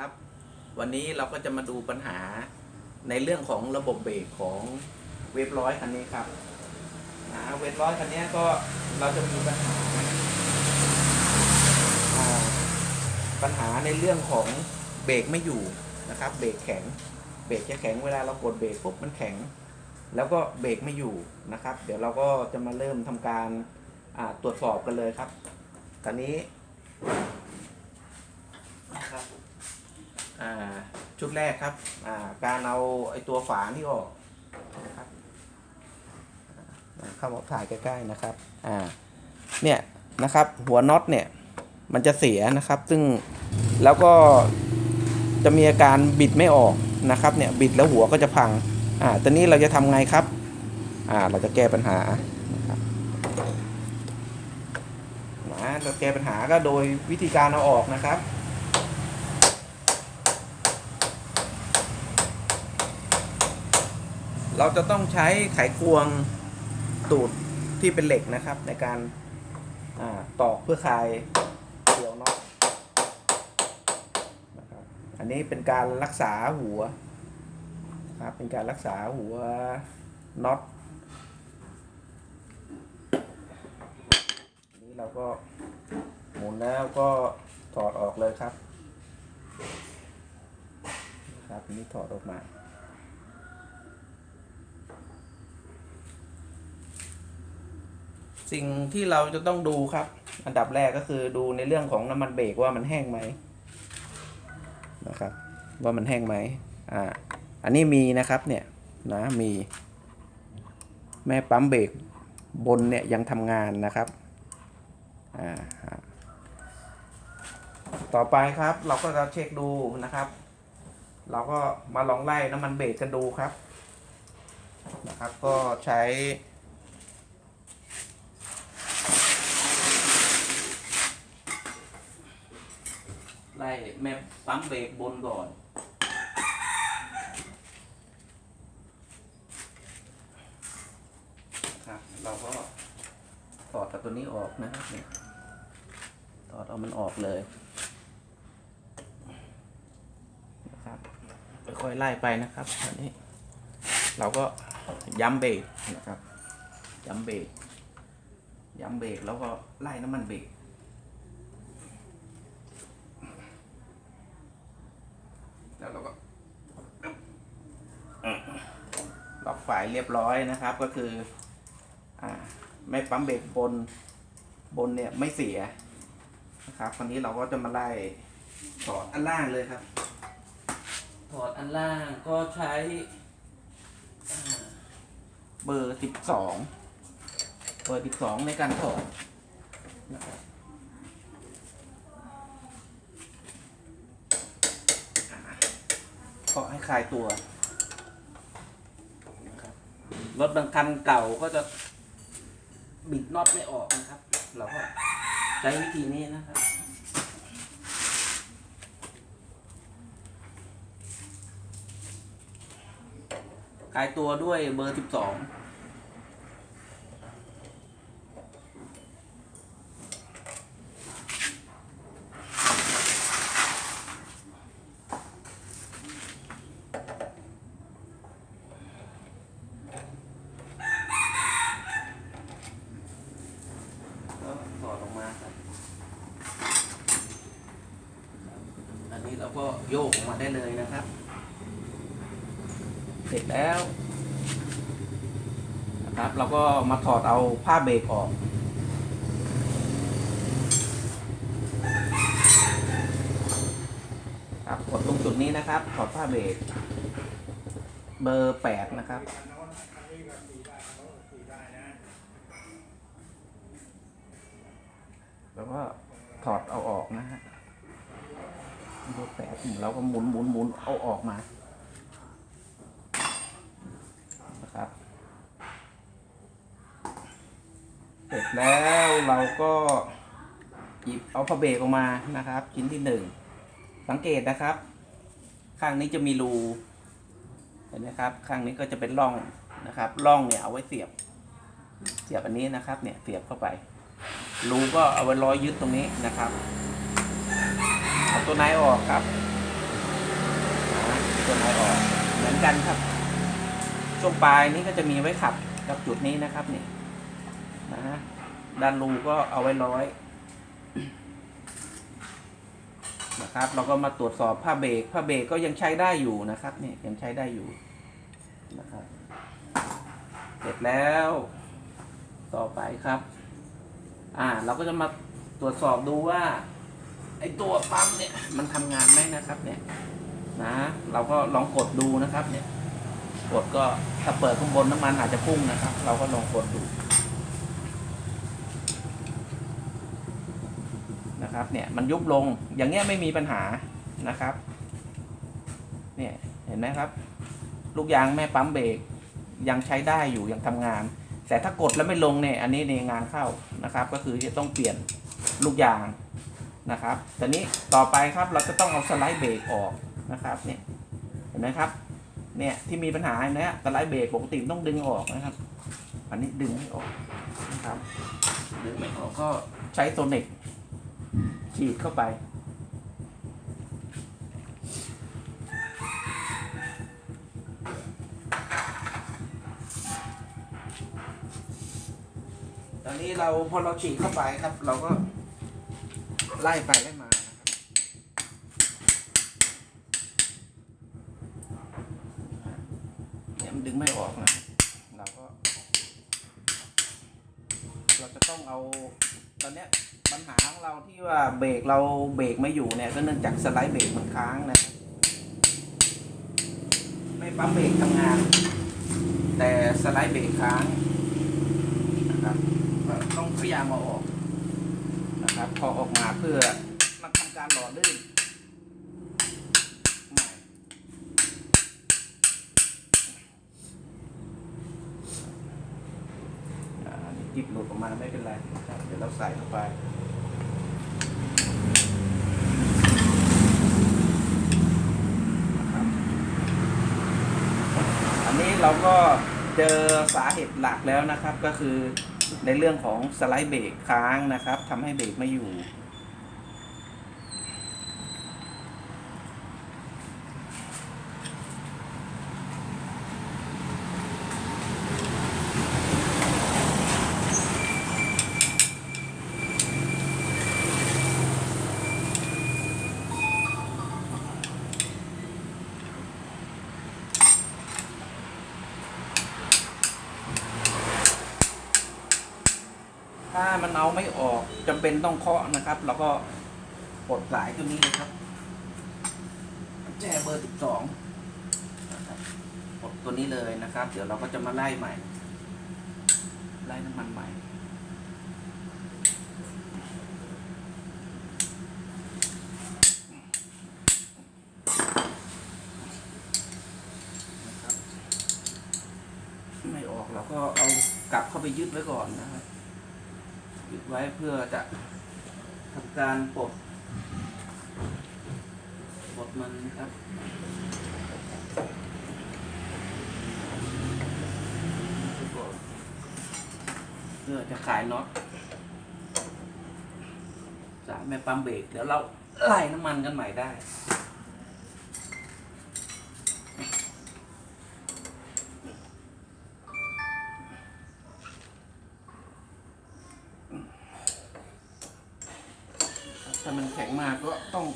ครับ วันนี้เราก็จะมาดูปัญหาในเรื่องของระบบเบรกของเวฟร้อยคันนี้ครับนะเวฟร้อยคันนี้ก็เราจะมีปัญหา ปัญหาในเรื่องของเบรกไม่อยู่นะครับเบรกแข็งเบรกจะแข็งเวลาเรากดเบรกปุ๊บมันแข็ง แล้วก็เบรกไม่อยู่นะครับ เดี๋ยวเราก็จะมาเริ่มทำการตรวจสอบกันเลยครับ ตอนนี้นะครับอ่า ชุดแรกครับการเอาไอตัวฝาที่ออกนะครับเข้ามาถ่ายใกล้ๆนะครับอ่าเนี่ยนะครับหัวน็อตเนี่ยมันจะเสียนะครับ ซึ่งแล้วก็จะมีอาการบิดไม่ออกนะครับเนี่ยบิดแล้วหัวก็จะพังอ่าตอนนี้เราจะทำไงครับอ่าเราจะแก้ปัญหานะครับนะเราแก้ปัญหาก็โดยวิธีการเอาออกนะครับ เราจะต้องใช้ไขควงตูดที่เป็นเหล็กนะครับ ในการอตอกเพื่อคลายเกี่ยวน็อตนะครับอันนี้เป็นการรักษาหัวนะครับเป็นการรักษาหัวน็อตนี้เราก็หมุนแล้วก็ถอดออกเลยครับ ครับนนี้ถอดออกมา สิ่งที่เราจะต้องดูครับ อันดับแรกก็คือดูในเรื่องของน้ำมันเบรกว่ามันแห้งไหมนะครับ ว่ามันแห้งไหมอ่าอันนี้มีนะครับเนี่ยนะมีแม่ปั๊มเบรกบนเนี่ยยังทำงานนะครับอ่าต่อไปครับเราก็จะเช็คดูนะครับ เราก็มาลองไล่น้ำมันเบรกกันดูครับนะครับ ก็ใช้ ไล่แม่ปั๊มเบรกบนก่อนครับเราก็ถอดจากตัวนี้ออกนะครับเนี่ยถอดเอามันออกเลยนะครับค่อยๆไล่ไปนะครับอันนี้ เราก็ย้ำเบรกนะครับย้ำเบรกย้ำเบรกแล้วก็ไล่น้ำมันเบรก แล้วเราก็ล็อก ฝายเรียบร้อยนะครับ ก็คืออ่าไม่ปั๊มเบรกบนบนเนี่ยไม่เสียนะครับคราวนี้เราก็จะมาไล่ถอดอันล่างเลยครับ ถอดอันล่างก็ใช้อ่าเบอร์สิบสองเบอร์สิบสองในการถอดนะครับอ่าก็ให้คลายตัวนะครับ รถบางคันเก่าก็จะบิดน็อตไม่ออกนะครับ เราก็ใช้วิธีนี้นะครับ กายตัวด้วยเบอร์สิบสอง ก็ถอดออกมาครับ อั นนี้เราก็โยกออกมาได้เลยนะครับ เสร็จแล้วนะครับเราก็มาถอดเอาผ้าเบรกออกครับกดตรงจุดนี้นะครับถอดผ้าเบรกเบอร์แปดนะครับแล้วก็ถอดเอาออกนะฮะ เบอร์แปดเราก็หมุนหมุนหมุนเอาออกมานะครับเสร็จแล้วเราก็หยิบเอาผ้าเบรกออกมานะครับ ชิ้นที่หนึ่งสังเกตนะครับ ข้างนี้จะมีรูเห็นไหมครับ ข้างนี้ก็จะเป็นร่องนะครับร่องเนี่ยเอาไว้เสียบ เสียบอันนี้นะครับ เนี่ยเสียบเข้าไปรูก็เอาไว้ร้อยยึดตรงนี้นะครับ เอาตัวในออกครับตัวไหนออกเหมือนกันครับ ช่วงปลายนี้ก็จะมีไว้ขับกับจุดนี้นะครับนี่นะฮะด้านรูก็เอาไว้ร้อยนะครับ เราก็มาตรวจสอบผ้าเบรกผ้าเบรกก็ยังใช้ได้อยู่นะครับเนี่ยยังใช้ได้อยู่นะครับเสร็จแล้วต่อไปครับ อ่า เราก็จะมาตรวจสอบดูว่า ไอตัวปั๊มเนี่ยมันทำงานไหมนะครับเนี่ยนะเราก็ลองกดดูนะครับเนี่ยกดก็ถ้าเปิดข้างบนน้ำมันอาจจะพุ่งนะครับ เราก็ลองกดดูนะครับเนี่ยมันยุบลงอย่างเงี้ยไม่มีปัญหานะครับเนี่ยเห็นไหมครับ ลูกยางแม่ปั๊มเบรกยังใช้ได้อยู่ยังทำงาน แต่ถ้ากดแล้วไม่ลงเนี่ยอันนี้ในงานเข้านะครับ ก็คือจะต้องเปลี่ยนลูกยาง นะครับแต่นี้ต่อไปครับเราจะต้องเอาสไลด์เบรกออกนะครับเนี่ยเห็นไหมครับเนี่ยที่มีปัญหาเนี่ยสไลด์เบรกปกติต้องดึงออกนะครับ อันนี้ดึงไม่ออกนะครับดึงไม่ออกก็ใช้โซนิกฉีดเข้าไปตอนนี้เราพอเราฉีดเข้าไปครับ เราก็ ไล่ไปไล่มานะครับเนี่ยมันดึงไม่ออกนะเราก็ เราจะต้องเอาตอนเนี้ยปัญหาของเราที่ว่าเบรกเราเบรกไม่อยู่เนี่ยก็เนื่องจากสไลด์เบรกมันค้างนะไม่ปั๊มเบรกทำงาน แต่สไลด์เบรกค้างนะครับต้องพยายามเอาออก นะครับพอออกมาเพื่อมาทำการหล่อลื่นใหม่อ่านี่จิบหลุดออกมาไม่เป็นไรนะครับเดี๋ยวเราใส่เข้าไปอันนี้เราก็เจอสาเหตุหลักแล้วนะครับก็คือ ในเรื่องของสไลด์เบรกค้างนะครับทำให้เบรกไม่อยู่ันเอาไม่ออกจำเป็นต้องเคาะนะครับเราก็กดสายตัวนี้เลยครับแจเบอร์สิบสองนะครับกดตัวนี้เลยนะครับ เดี๋ยวเราก็จะมาไล่ใหม่ ไล่น้ำมันใหม่ไม่ออกเราก็เอากลับเข้าไปยึดไว้ก่อนนะครับ ยึดไว้เพื่อจะทำการปลดปลดมันนะครับเพื่อจะขายน็อตจากแม่ปั๊มเบรกเดี๋ยวเราไล่น้ำมันกันใหม่ได้ 嘛，哥，东。